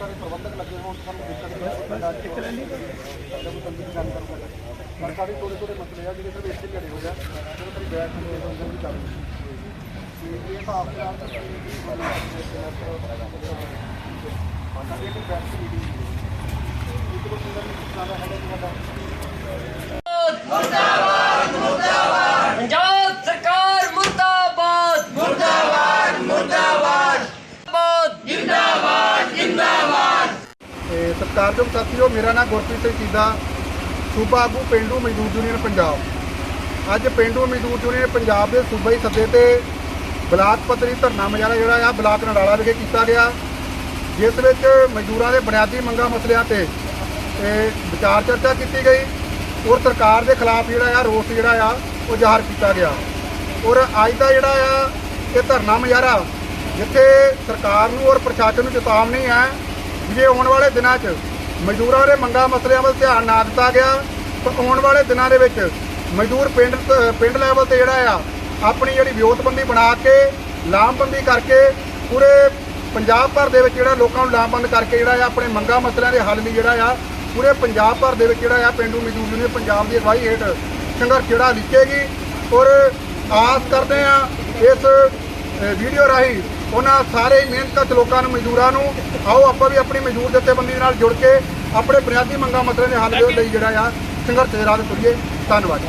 ਸਾਰੇ ਪ੍ਰਬੰਧਕ ਲੱਗੇ ਹੋਣ ਤਾਂ ਸਾਨੂੰ ਦਿੱਕਤ ਨਹੀਂ ਹੈ ਪਿੰਡਾਂ 'ਚ ਇੱਕ ਜਦੋਂ ਤੰਗੀ ਦੀ ਗੱਲ ਪਰ ਸਾਡੇ ਥੋੜੇ ਥੋੜੇ ਮਸਲੇ ਆ, ਜਿਹੜੇ ਸਾਡੇ ਇੱਥੇ ਘੜੇ ਹੋ ਆ ਜਦੋਂ ਤੇਰੀ ਬੈਠ ਕੇ ਦੇ ਅੰਦਰ ਵੀ ਚੱਲ ਤੇ ਇਹ ਤਾਂ ਆਪਣੇ ਆਪ ਚ ਸਾਡੀ ਇੱਕ ਬੈਠ ਕੇ ਮੀਟਿੰਗ ਇੱਕ ਦੋ ਸਿੰਗਲ ਨਹੀਂ ਹੈਗਾ ਜੀ ਸਾਡਾ ਪੰਜਾਬ ਸਰਕਾਰ ਮੁਰਦਾਬਾਦ ਮੁਰਦਾਬਾਦ ਮੁਰਦਾਬਾਦ ਤੇ ਸਤਿਕਾਰਯੋਗ ਸਾਥੀਓ, ਮੇਰਾ ਨਾਮ ਗੁਰਪ੍ਰੀਤ ਸਿੰਘ ਚੀਦਾ ਸੂਬਾ ਆਗੂ ਪਿੰਡੂ ਮਜ਼ਦੂਰ ਯੂਨੀਅਨ ਪੰਜਾਬ। ਅੱਜ ਪਿੰਡੂ ਮਜ਼ਦੂਰ ਯੂਨੀਅਨ ਪੰਜਾਬ ਦੇ ਸੂਬਾਈ ਸੱਦੇ ਤੇ ਬਲਾਕ ਪੱਧਰੀ ਧਰਨਾ ਮੁਜ਼ਾਹਰਾ ਜਿਹੜਾ ਆ, ਬਲਾਕ ਨਡਾਲਾ ਵਿਖੇ ਕੀਤਾ ਗਿਆ। ਜਿਸ ਵਿੱਚ ਮਜ਼ਦੂਰਾਂ ਦੇ ਬੁਨਿਆਦੀ ਮੰਗਾਂ ਮਸਲਿਆਂ ਤੇ ਵਿਚਾਰ ਚਰਚਾ ਕੀਤੀ ਗਈ ਔਰ ਸਰਕਾਰ ਦੇ ਖਿਲਾਫ ਜਿਹੜਾ ਆ, ਰੋਸ ਜਿਹੜਾ ਆ, ਉਹ ਜ਼ਾਹਰ ਕੀਤਾ ਗਿਆ। ਔਰ ਅੱਜ ਦਾ ਜਿਹੜਾ ਆ, ਇਹ ਧਰਨਾ ਮੁਜ਼ਾਹਰਾ ਜਿੱਥੇ ਸਰਕਾਰ ਨੂੰ ਔਰ ਪ੍ਰਸ਼ਾਸਨ ਨੂੰ ਚੇਤਾਵਨੀ ਹੈ ਜੇ ਆਉਣ ਵਾਲੇ ਦਿਨਾਂ 'ਚ ਮਜ਼ਦੂਰਾਂ ਦੇ ਮੰਗਾਂ ਮਸਲਿਆਂ ਵੱਲ ਧਿਆਨ ਨਾ ਦਿੱਤਾ ਗਿਆ, ਤਾਂ ਆਉਣ ਵਾਲੇ ਦਿਨਾਂ ਦੇ ਵਿੱਚ ਮਜ਼ਦੂਰ ਪਿੰਡ ਤ- ਪਿੰਡ ਲੈਵਲ ਤੇ ਜਿਹੜਾ ਆ, ਆਪਣੀ ਜਿਹੜੀ ਵਿਉਤਬੰਦੀ ਬਣਾ ਕੇ, ਲਾਮਬੰਦੀ ਕਰਕੇ, ਪੂਰੇ ਪੰਜਾਬ ਭਰ ਦੇ ਵਿੱਚ ਜਿਹੜਾ ਲੋਕਾਂ ਨੂੰ ਲਾਮਬੰਦ ਕਰਕੇ ਜਿਹੜਾ ਆ, ਆਪਣੇ ਮੰਗਾਂ ਮਸਲਿਆਂ ਦੇ ਹੱਲ ਲਈ ਜਿਹੜਾ ਆ, ਪੂਰੇ ਪੰਜਾਬ ਭਰ ਦੇ ਵਿੱਚ ਜਿਹੜਾ ਆ, ਪਿੰਡੂ ਮਜ਼ਦੂਰ ਯੂਨੀਅਨ ਪੰਜਾਬ ਦੀ ਅਗਵਾਈ ਹੇਠ ਸੰਘਰਸ਼ ਜਿਹੜਾ ਲਿਖੇਗੀ ਔਰ ਆਸ ਕਰਦੇ ਆ ਇਸ ਵੀਡੀਓ ਰਾਹੀਂ ਉਹਨਾਂ ਸਾਰੇ ਮਿਹਨਤਕਸ਼ ਲੋਕਾਂ ਨੂੰ ਮਜ਼ਦੂਰਾਂ ਨੂੰ ਆਓ ਆਪਾਂ ਵੀ ਆਪਣੀ ਮਜ਼ਦੂਰ ਜਥੇਬੰਦੀ ਨਾਲ ਜੁੜ ਕੇ ਆਪਣੇ ਬੁਨਿਆਦੀ ਮੰਗਾਂ ਮਸਲਿਆਂ ਦੇ ਹੱਲ ਦੇ ਲਈ ਜਿਹੜਾ ਆ ਸੰਘਰਸ਼ ਦੇ ਰਾਹ ਤੇ ਤੁਰੀਏ। ਧੰਨਵਾਦ।